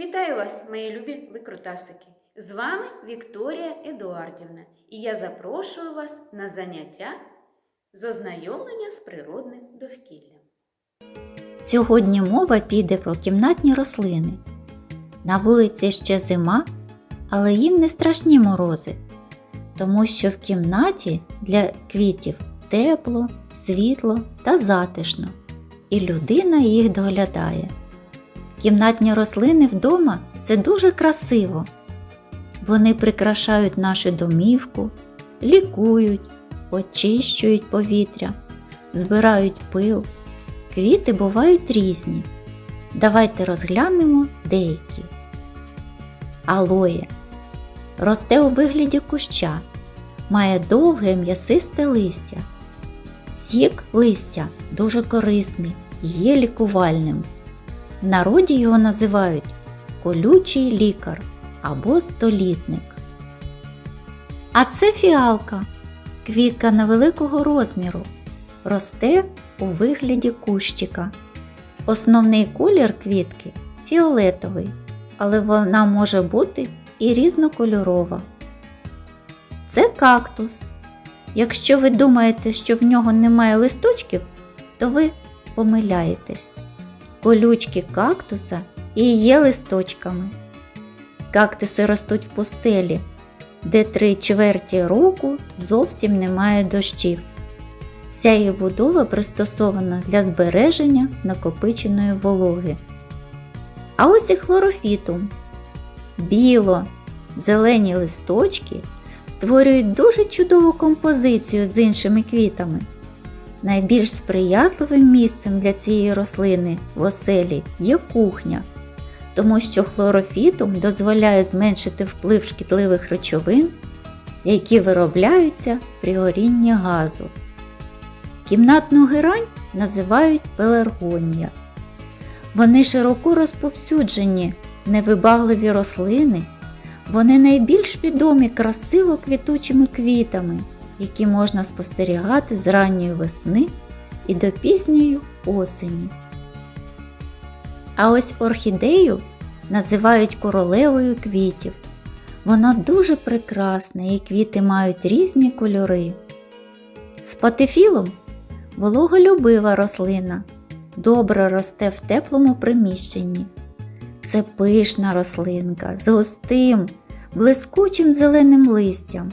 Вітаю вас, мої любі викрутасики! З вами Вікторія Едуардівна, і я запрошую вас на заняття з ознайомлення з природним довкіллям. Сьогодні мова піде про кімнатні рослини. На вулиці ще зима, але їм не страшні морози, тому що в кімнаті для квітів тепло, світло та затишно, і людина їх доглядає. Кімнатні рослини вдома це дуже красиво. Вони прикрашають нашу домівку, лікують, очищують повітря, збирають пил. Квіти бувають різні. Давайте розглянемо деякі. Алоє росте у вигляді куща, має довге м'ясисте листя. Сік листя дуже корисний, є лікувальним. В народі його називають колючий лікар або столітник. А це фіалка, квітка невеликого розміру, росте у вигляді кущика. Основний колір квітки фіолетовий, але вона може бути і різнокольорова. Це кактус. Якщо ви думаєте, що в нього немає листочків, то ви помиляєтесь. Колючки кактуса і є листочками. Кактуси ростуть в пустелі, де три чверті року зовсім немає дощів. Вся їх будова пристосована для збереження накопиченої вологи. А ось і хлорофітум. Біло, зелені листочки створюють дуже чудову композицію з іншими квітами. Найбільш сприятливим місцем для цієї рослини в оселі є кухня, тому що хлорофітум дозволяє зменшити вплив шкідливих речовин, які виробляються при горінні газу. Кімнатну герань називають пеларгонія. Вони широко розповсюджені, невибагливі рослини. Вони найбільш відомі красиво квітучими квітами, які можна спостерігати з ранньої весни і до пізньої осені. А ось орхідею називають королевою квітів. Вона дуже прекрасна і квіти мають різні кольори. Спатифілум вологолюбива рослина, добре росте в теплому приміщенні. Це пишна рослинка з густим, блискучим зеленим листям,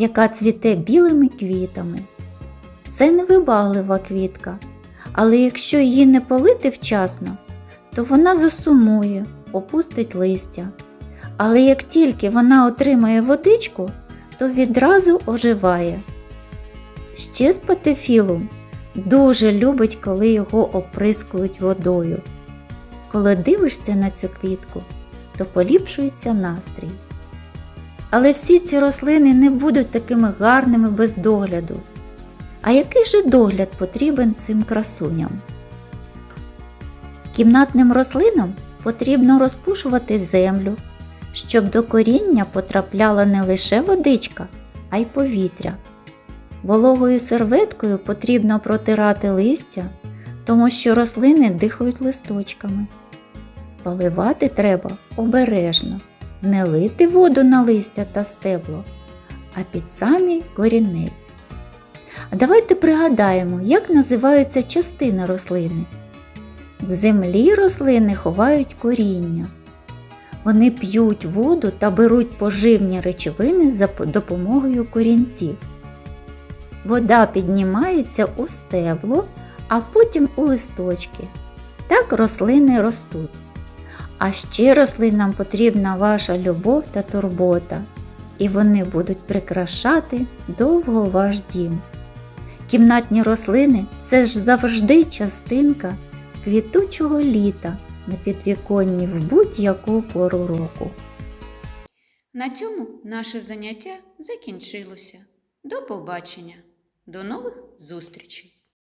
яка цвіте білими квітами. Це невибаглива квітка, але якщо її не полити вчасно, то вона засумує, опустить листя. Але як тільки вона отримає водичку, то відразу оживає. Ще спатифілум дуже любить, коли його оприскують водою. Коли дивишся на цю квітку, то поліпшується настрій. Але всі ці рослини не будуть такими гарними без догляду. А який же догляд потрібен цим красуням? Кімнатним рослинам потрібно розпушувати землю, щоб до коріння потрапляла не лише водичка, а й повітря. Вологою серветкою потрібно протирати листя, тому що рослини дихають листочками. Поливати треба обережно, не лити воду на листя та стебло, а під самий корінець. А давайте пригадаємо, як називаються частини рослини. В землі рослини ховають коріння. Вони п'ють воду та беруть поживні речовини за допомогою корінців. Вода піднімається у стебло, а потім у листочки. Так рослини ростуть. А ще рослинам потрібна ваша любов та турбота, і вони будуть прикрашати довго ваш дім. Кімнатні рослини це ж завжди частинка квітучого літа на підвіконні в будь-яку пору року. На цьому наше заняття закінчилося. До побачення, до нових зустрічей!